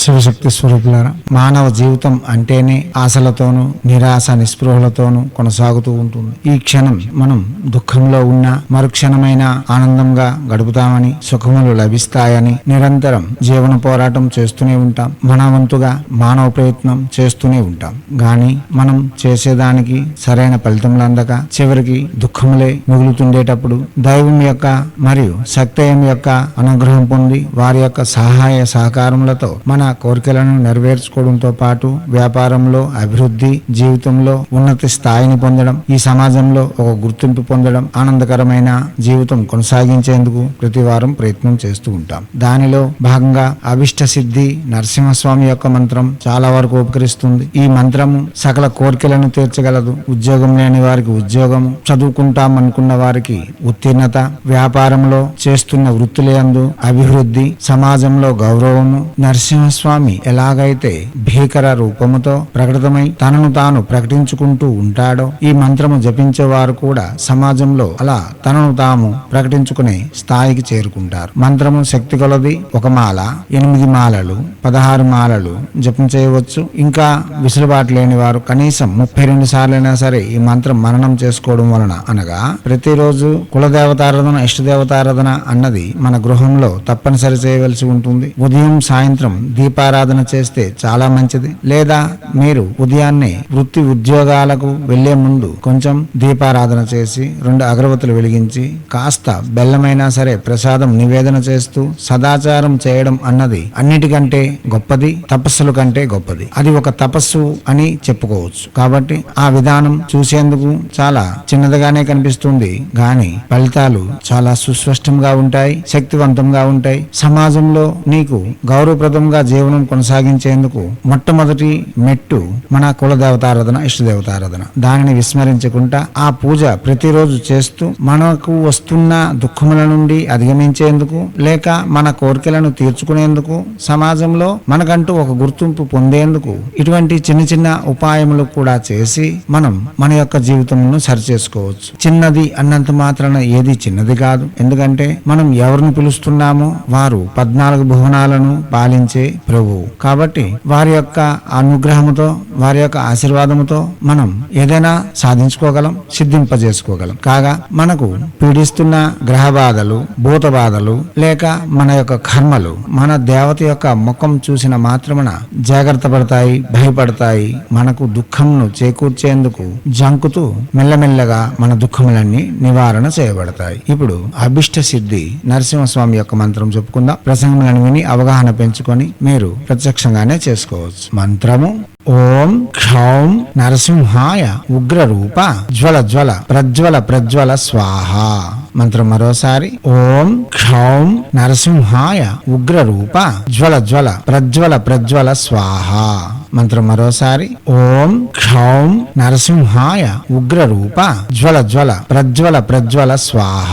శివశక్తి స్వరూపులారా మానవ జీవితం అంటేనే ఆశలతోనూ నిరాశ నిస్పృహలతోనూ కొనసాగుతూ ఉంటుంది. ఈ క్షణం మనం దుఃఖంలో ఉన్న మరుక్షణమైన ఆనందంగా గడుపుతామని సుఖములు లభిస్తాయని నిరంతరం జీవన పోరాటం చేస్తూనే ఉంటాం. మన వంతుగా మానవ ప్రయత్నం చేస్తూనే ఉంటాం. గాని మనం చేసేదానికి సరైన ఫలితములు అందక చివరికి దుఃఖములే మిగులుతుండేటప్పుడు దైవం యొక్క మరియు సత్యం యొక్క అనుగ్రహం పొంది వారి యొక్క సహాయ సహకారములతో మన కోరికలను నెరవేర్చుకోవడంతో పాటు వ్యాపారంలో అభివృద్ధి జీవితంలో ఉన్నత స్థాయిని పొందడం ఈ సమాజంలో ఒక గుర్తింపు పొందడం ఆనందకరమైన జీవితం కొనసాగించేందుకు ప్రతి వారం ప్రయత్నం చేస్తూ ఉంటాం. దానిలో భాగంగా అభిష్ట సిద్ధి నరసింహస్వామి యొక్క మంత్రం చాలా వరకు ఉపకరిస్తుంది. ఈ మంత్రము సకల కోరికలను తీర్చగలదు. ఉద్యోగం లేని వారికి ఉద్యోగం చదువుకుంటాం అనుకున్న వారికి ఉత్తీర్ణత వ్యాపారంలో చేస్తున్న వృత్తులందు అభివృద్ధి సమాజంలో గౌరవము మహాస్వామి ఎలాగైతే భీకర రూపముతో ప్రకటితమై తనను తాను ప్రకటించుకుంటూ ఉంటాడో ఈ మంత్రము జపించేవారు కూడా సమాజంలో అలా తనను తాము ప్రకటించుకునే స్థాయికి చేరుకుంటారు. మంత్రము శక్తి కొలది ఒక మాల ఎనిమిది మాలలు పదహారు మాలలు జపం చేయవచ్చు. ఇంకా విసులుబాటు లేని వారు కనీసం ముప్పై రెండు సార్లైనా సరే ఈ మంత్రం మననం చేసుకోవడం వలన అనగా ప్రతిరోజు కులదేవతారాధన ఇష్టదేవతారాధన అన్నది మన గృహంలో తప్పనిసరి చేయవలసి ఉంటుంది. ఉదయం సాయంత్రం దీపారాధన చేస్తే చాలా మంచిది. లేదా మీరు ఉదయాన్నే వృత్తి ఉద్యోగాలకు వెళ్ళే ముందు కొంచెం దీపారాధన చేసి రెండు అగరవత్తులు వెలిగించి కాస్త బెల్లమైనా సరే ప్రసాదం నివేదన చేస్తూ సదాచారం చేయడం అన్నది అన్నిటికంటే గొప్పది తపస్సుల కంటే గొప్పది. అది ఒక తపస్సు అని చెప్పుకోవచ్చు. కాబట్టి ఆ విధానం చూసేందుకు చాలా చిన్నదిగానే కనిపిస్తుంది. గాని ఫలితాలు చాలా సుస్పష్టంగా ఉంటాయి శక్తివంతంగా ఉంటాయి. సమాజంలో నీకు గౌరవప్రదంగా జీవనం కొనసాగించేందుకు మొట్టమొదటి మెట్టు మన కుల దేవతారాధన ఇష్టదేవతారాధన. దానిని విస్మరించకుండా ఆ పూజ ప్రతిరోజు చేస్తూ మనకు వస్తున్న దుఃఖముల నుండి అధిగమించేందుకు లేక మన కోరికలను తీర్చుకునేందుకు సమాజంలో మనకంటూ ఒక గుర్తింపు పొందేందుకు ఇటువంటి చిన్న చిన్న ఉపాయములు కూడా చేసి మనం మన యొక్క జీవితమును సరిచేసుకోవచ్చు. చిన్నది అన్నంత మాత్రాన ఏది చిన్నది కాదు. ఎందుకంటే మనం ఎవరిని పిలుస్తున్నామో వారు పద్నాలుగు భువనాలను పాలించే ప్రభువు కాబట్టి వారి యొక్క అనుగ్రహముతో వారి యొక్క ఆశీర్వాదముతో మనం ఏదైనా సాధించుకోగలం సిద్ధింపజేసుకోగలం. కాగా మనకు పీడిస్తున్న గ్రహ బాధలు భూత బాధలు లేక మన యొక్క కర్మలు మన దేవత యొక్క ముఖం చూసిన మాత్రమున జాగ్రత్త పడతాయి భయపడతాయి మనకు దుఃఖంను చేకూర్చేందుకు జంకుతూ మెల్లమెల్లగా మన దుఃఖములన్నీ నివారణ చేయబడతాయి. ఇప్పుడు అభిష్ట సిద్ధి నరసింహస్వామి యొక్క మంత్రం చెప్పుకుందాం. ప్రసంగములను విని అవగాహన పెంచుకొని మీరు ప్రత్యక్షంగానే చేసుకోవచ్చు. మంత్రము ఓం క్షౌం నరసింహాయ ఉగ్ర రూప జ్వల జ్వల ప్రజ్వల ప్రజ్వల స్వాహ. మంత్రం మరోసారి ఓం క్షౌం నరసింహాయ ఉగ్ర రూప జ్వల జ్వల ప్రజ్వల ప్రజ్వల స్వాహ. మంత్రం మరోసారి ఓం క్షౌం నరసింహాయ ఉగ్ర రూప జ్వల జ్వల ప్రజ్వల ప్రజ్వల స్వాహ.